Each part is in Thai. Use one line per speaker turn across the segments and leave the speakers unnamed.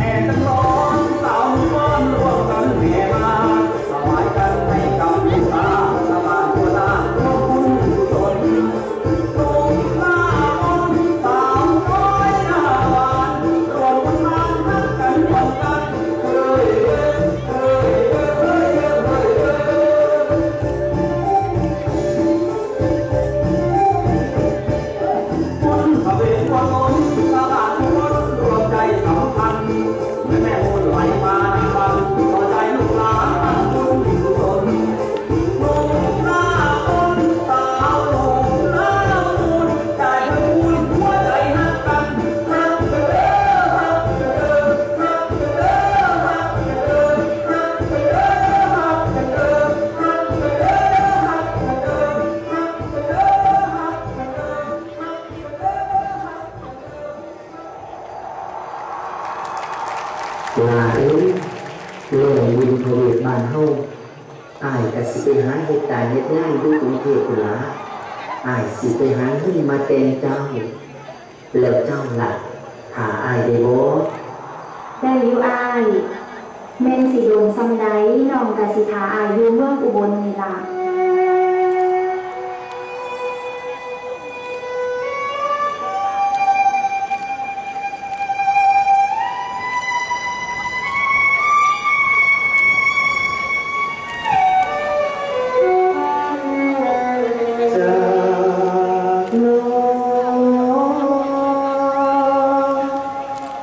and the Lord. หลายเรื่องวินโควิดบา
นเฮาอายก็สิไปหาเหตุการณ์เหตุานด้วยกรุงเทพหลาอายสิไปหาเงินมาเต็งเจ้า แล้วเจ้าลัะหาอายได้บ่
ได้ยู่อายแมนสิโดนซ้ำใดน้องกสิทาอายอยู่เมืองอุบลนี่ล่ะ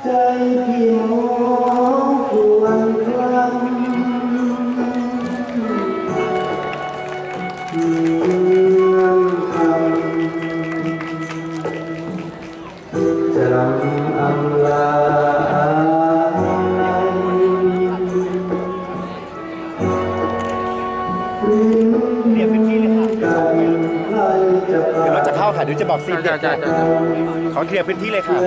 ใจพี่น้องควรครั้งจำอำลา
เดี๋ยวเราจะเข้าค่ะเดี๋ยวจะบอกซีน
เด็ดเขา
เคลียร์พื้นที่เลยค่ะ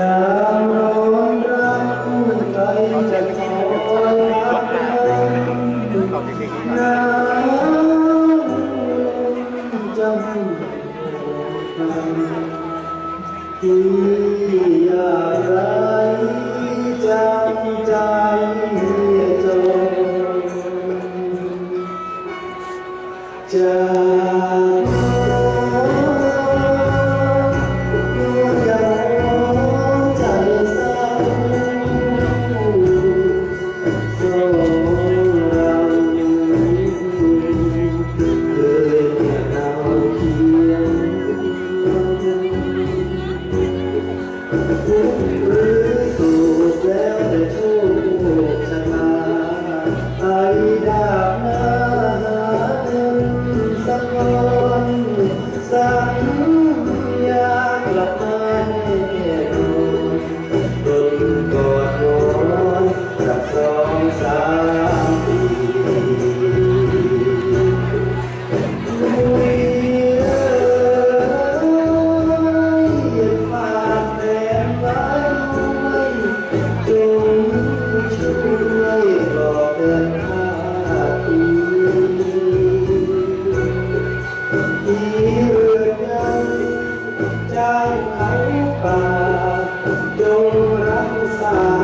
Bye.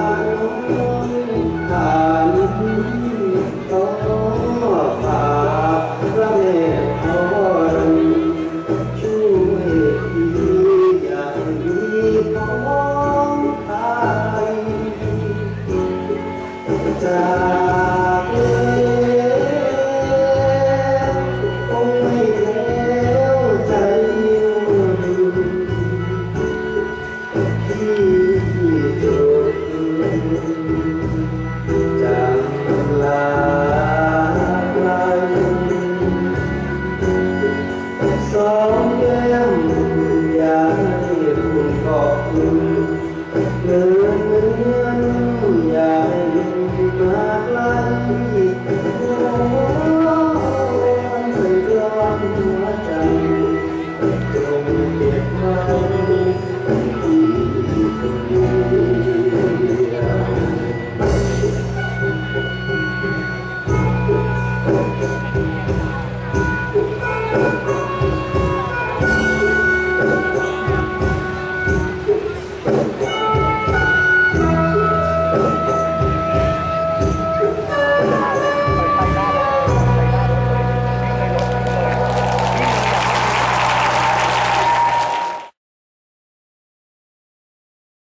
Senhor.